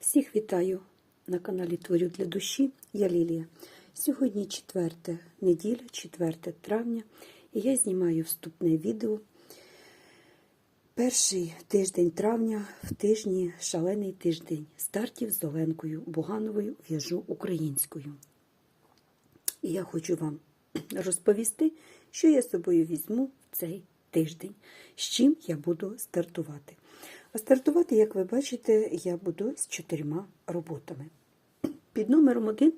Всіх вітаю на каналі Творю для душі. Я Лілія. Сьогодні 4 неділя, 4 травня, і я знімаю вступне відео. Перший тиждень травня в тижні шалений тиждень стартів з Оленкою Бугановою в'яжу українською. І я хочу вам розповісти, що я з собою візьму в цей тиждень, з чим я буду стартувати. А стартувати, як ви бачите, я буду з чотирма роботами. Під номером один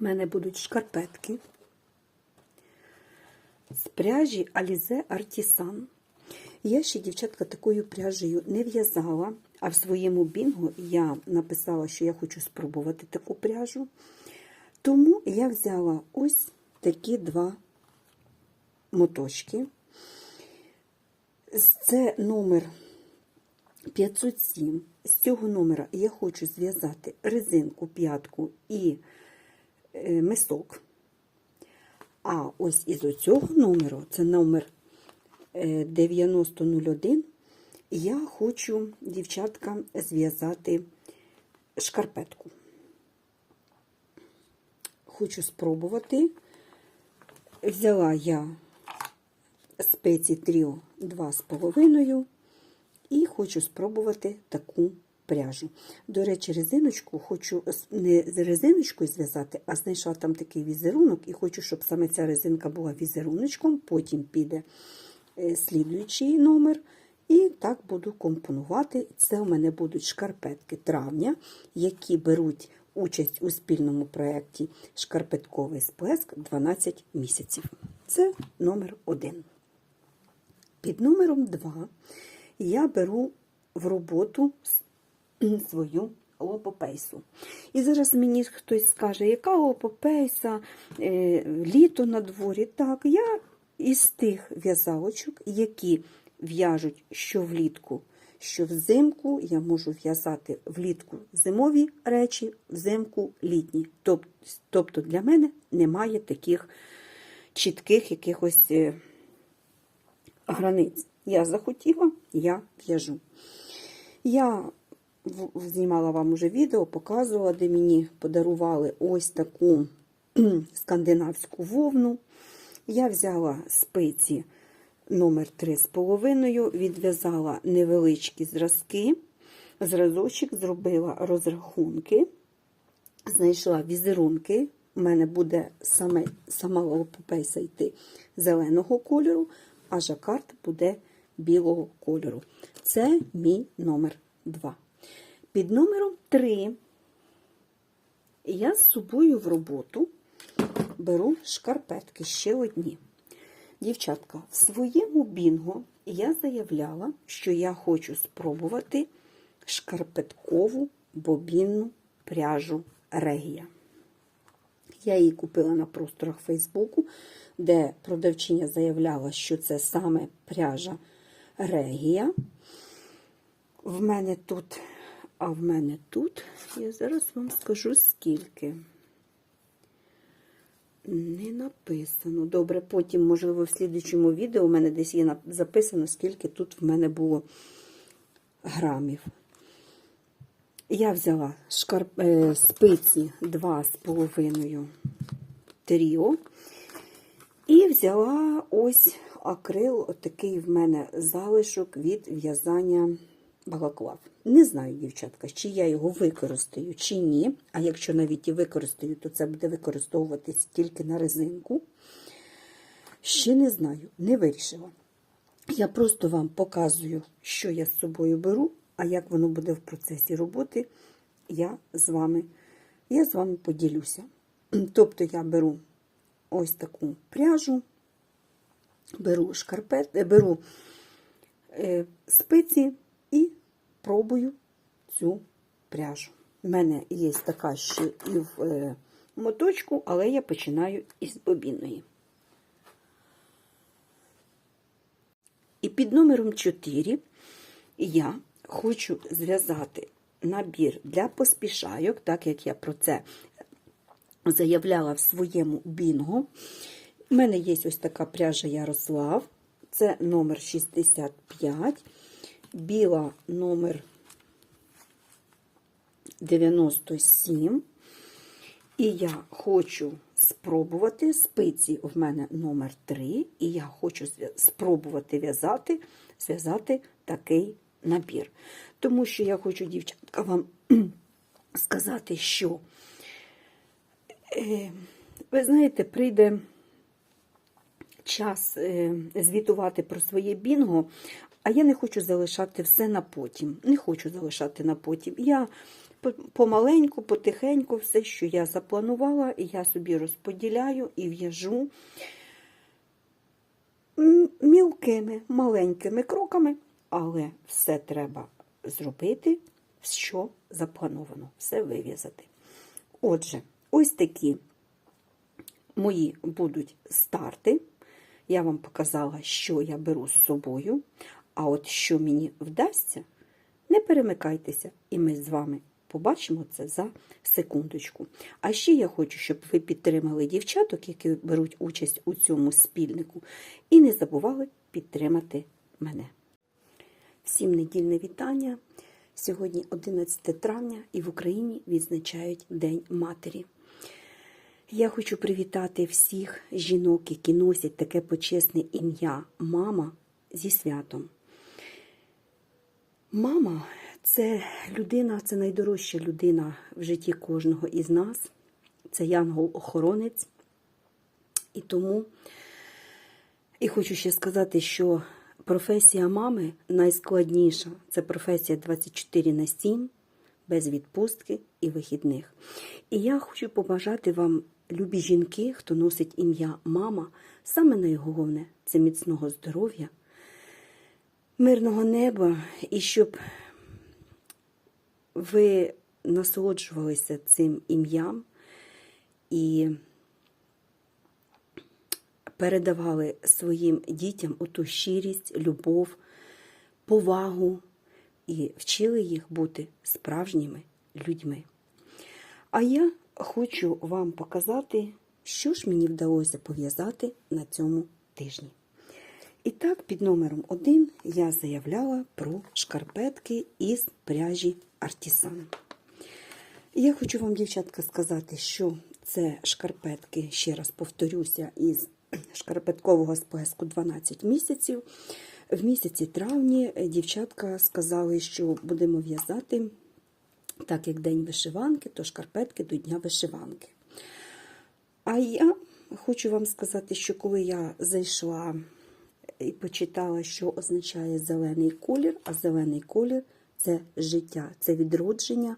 в мене будуть шкарпетки з пряжі Alize Artisan. Я ще, дівчатка, такою пряжею не в'язала, а в своєму бінгу я написала, що я хочу спробувати таку пряжу. Тому я взяла ось такі два моточки. Це номер 507. З цього номера я хочу зв'язати резинку, п'ятку і е, мисок. А ось із оцього номеру, це номер е, 9001, я хочу, дівчатка, зв'язати шкарпетку. Хочу спробувати. Взяла я спеці Тріо 2,5 і хочу спробувати таку пряжу. До речі, резиночку хочу не з резиночкою зв'язати, а знайшла там такий візерунок, і хочу, щоб саме ця резинка була візеруночком, потім піде слідуючий номер. І так буду компонувати. Це у мене будуть шкарпетки травня, які беруть участь у спільному проєкті Шкарпетковий сплеск 12 місяців. Це номер один. Під номером 2 я беру в роботу свою лопопейсу. І зараз мені хтось скаже, яка лопопейса, е, літо на дворі. Так, я із тих в'язалочок, які в'яжуть що влітку, що взимку, я можу в'язати влітку зимові речі, взимку літні. Тобто для мене немає таких чітких якихось е, границь. Я захотіла, я в'яжу. Я знімала вам уже відео, показувала, де мені подарували ось таку скандинавську вовну. Я взяла спиці номер 3,5, відв'язала невеличкі зразки, зразочок зробила розрахунки, знайшла візерунки. У мене буде саме, сама лопопейса йти зеленого кольору, а жакард буде білого кольору. Це мій номер 2. Під номером 3 я з собою в роботу беру шкарпетки ще одні. Дівчатка, в своєму бінго я заявляла, що я хочу спробувати шкарпеткову бобінну пряжу Регія. Я її купила на просторах Фейсбуку, де продавчиня заявляла, що це саме пряжа Регія. В мене тут, а в мене тут, я зараз вам скажу скільки. Не написано. Добре, потім, можливо, в слідчому відео у мене десь є записано, скільки тут в мене було грамів. Я взяла шкарп... е, спиці 2,5 тріо. І взяла ось акрил, отакий в мене залишок від в'язання балаклав. Не знаю, дівчатка, чи я його використаю, чи ні. А якщо навіть і використаю, то це буде використовуватись тільки на резинку. Ще не знаю, не вирішила. Я просто вам показую, що я з собою беру, а як воно буде в процесі роботи, я з вами, я з вами поділюся. Тобто я беру ось таку пряжу, беру шкарпет, беру е, спиці і пробую цю пряжу. У мене є така ще і в е, моточку, але я починаю із бобінної. І під номером 4 я хочу зв'язати набір для поспішайок, так як я про це заявляла в своєму бінго. У мене є ось така пряжа Ярослав, це номер 65, біла номер 97. І я хочу спробувати спиці в мене номер 3, і я хочу спробувати в'язати, зв'язати такий набір. Тому що я хочу, дівчатка, вам сказати, що, е, ви знаєте, прийде час е, звітувати про своє бінго, а я не хочу залишати все на потім. Не хочу залишати на потім. Я помаленьку, потихеньку, все, що я запланувала, я собі розподіляю і в'яжу мілкими, маленькими кроками, але все треба зробити, що заплановано, все вив'язати. Отже, ось такі мої будуть старти. Я вам показала, що я беру з собою. А от що мені вдасться, не перемикайтеся, і ми з вами побачимо це за секундочку. А ще я хочу, щоб ви підтримали дівчаток, які беруть участь у цьому спільнику, і не забували підтримати мене. Всім недільне вітання. Сьогодні 11 травня і в Україні відзначають День Матері. Я хочу привітати всіх жінок, які носять таке почесне ім'я мама зі святом. Мама це людина, це найдорожча людина в житті кожного із нас. Це янгол-охоронець. І тому і хочу ще сказати, що професія мами найскладніша. Це професія 24 на 7, без відпустки і вихідних. І я хочу побажати вам, любі жінки, хто носить ім'я мама, саме найголовне це міцного здоров'я, мирного неба і щоб ви насолоджувалися цим ім'ям і передавали своїм дітям оту щирість, любов, повагу і вчили їх бути справжніми людьми. А я хочу вам показати, що ж мені вдалося пов'язати на цьому тижні. І так, під номером 1 я заявляла про шкарпетки із пряжі Артісан. Я хочу вам, дівчатка, сказати, що це шкарпетки, ще раз повторюся, із шкарпеткового списку 12 місяців. В місяці травні дівчатка сказали, що будемо в'язати, так як день вишиванки, то шкарпетки до дня вишиванки. А я хочу вам сказати, що коли я зайшла і почитала, що означає зелений колір, а зелений колір це життя, це відродження.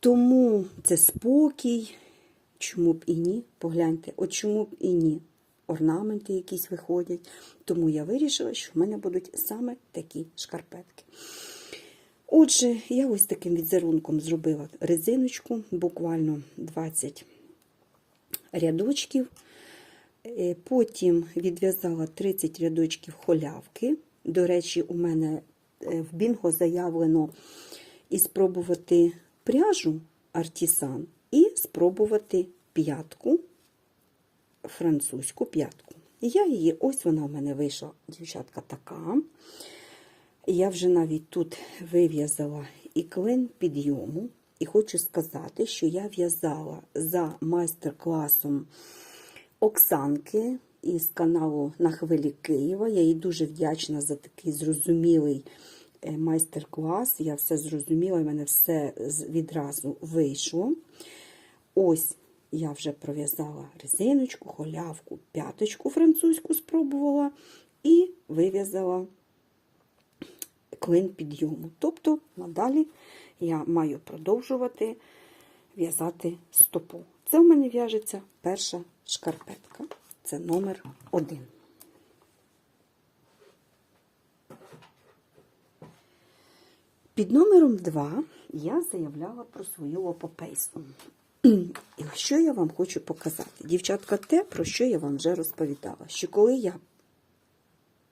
Тому це спокій. Чому б і ні? Погляньте, от чому б і ні. Орнаменти якісь виходять. Тому я вирішила, що в мене будуть саме такі шкарпетки. Отже, я ось таким візерунком зробила резиночку, буквально 20 рядочків. Е, Потім відв'язала 30 рядочків холявки. До речі, у мене е, в бінго заявлено і спробувати пряжу артісан, і спробувати п'ятку, французьку п'ятку. Я її, ось вона у мене вийшла, дівчатка, така. Я вже навіть тут вив'язала і клин підйому. І хочу сказати, що я в'язала за майстер-класом Оксанки із каналу На хвилі Києва. Я їй дуже вдячна за такий зрозумілий е, майстер-клас. Я все зрозуміла, і в мене все відразу вийшло. Ось я вже пров'язала резиночку, холявку, п'яточку французьку спробувала і вив'язала клин підйому. Тобто, надалі я маю продовжувати в'язати стопу. Це в мене в'яжеться перша шкарпетка. Це номер один. Під номером 2 я заявляла про свою лопопейсу. І що я вам хочу показати? Дівчатка, те, про що я вам вже розповідала, що коли я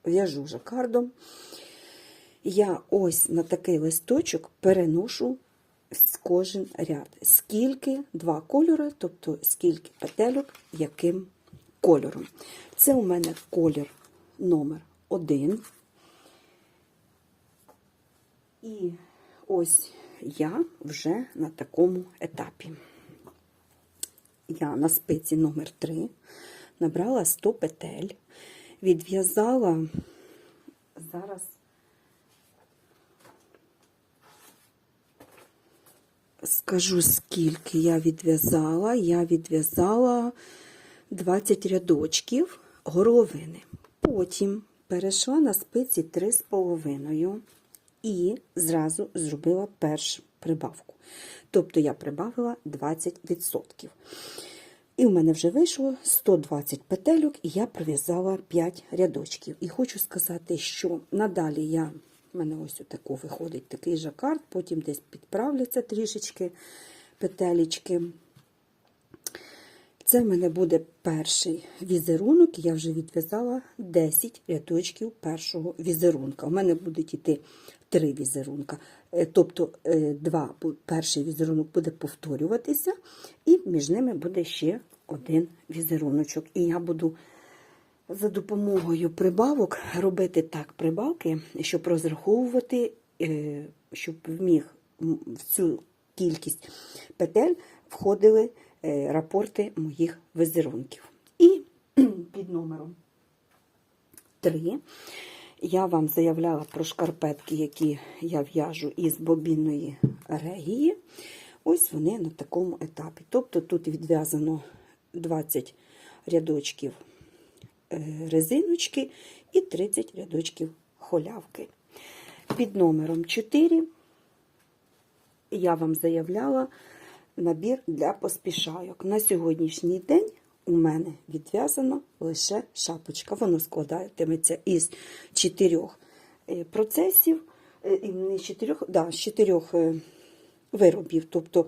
в'яжу жакардом, я ось на такий листочок переношу кожен ряд. Скільки два кольори, тобто скільки петельок, яким кольором. Це у мене колір номер один. І ось я вже на такому етапі. Я на спиці номер 3 набрала 100 петель, відв'язала зараз скажу, скільки я відв'язала. Я відв'язала 20 рядочків горловини. Потім перейшла на спиці 3,5 і зразу зробила першу прибавку. Тобто я прибавила 20%. І в мене вже вийшло 120 петельок, і я пров'язала 5 рядочків. І хочу сказати, що надалі я, в мене ось отако виходить такий жакард, потім десь підправляться трішечки петелечки. Це в мене буде перший візерунок, я вже відв'язала 10 рядочків першого візерунка. У мене будуть йти три візерунка. Е, Тобто е, два, перший візерунок буде повторюватися, і між ними буде ще один візеруночок. І я буду за допомогою прибавок робити так прибавки, щоб розраховувати, е, щоб вміг м, в цю кількість петель входили е, рапорти моїх візерунків. І під номером 3 я вам заявляла про шкарпетки, які я в'яжу із бобінної регії. Ось вони на такому етапі. Тобто тут відв'язано 20 рядочків резиночки і 30 рядочків холявки. Під номером 4 я вам заявляла набір для поспішайок. На сьогоднішній день у мене відв'язано лише шапочка. Воно складатиметься із чотирьох е, процесів, е, з чотирьох, да, чотирьох е, виробів. Тобто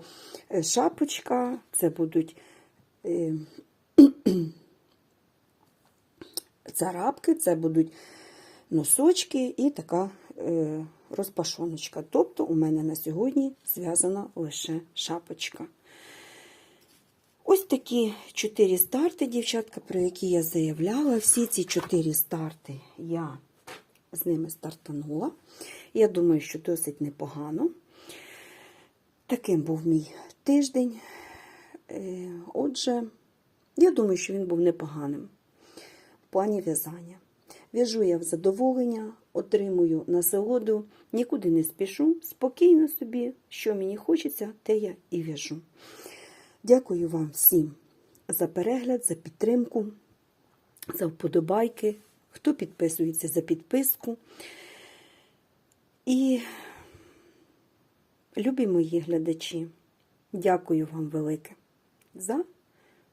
е, шапочка, це будуть е, царапки, це будуть носочки і така е, розпашоночка. Тобто у мене на сьогодні зв'язана лише шапочка. Ось такі чотири старти, дівчатка, про які я заявляла. Всі ці чотири старти я з ними стартанула. Я думаю, що досить непогано. Таким був мій тиждень. Е, Отже, я думаю, що він був непоганим плані в'язання. В'яжу я в задоволення, отримую насолоду, нікуди не спішу, спокійно собі, що мені хочеться, те я і в'яжу. Дякую вам всім за перегляд, за підтримку, за вподобайки, хто підписується за підписку. І, любі мої глядачі, дякую вам велике за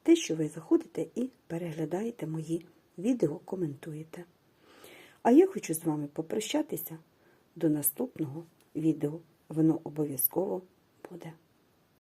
те, що ви заходите і переглядаєте мої відео, коментуєте. А я хочу з вами попрощатися до наступного відео. Воно обов'язково буде.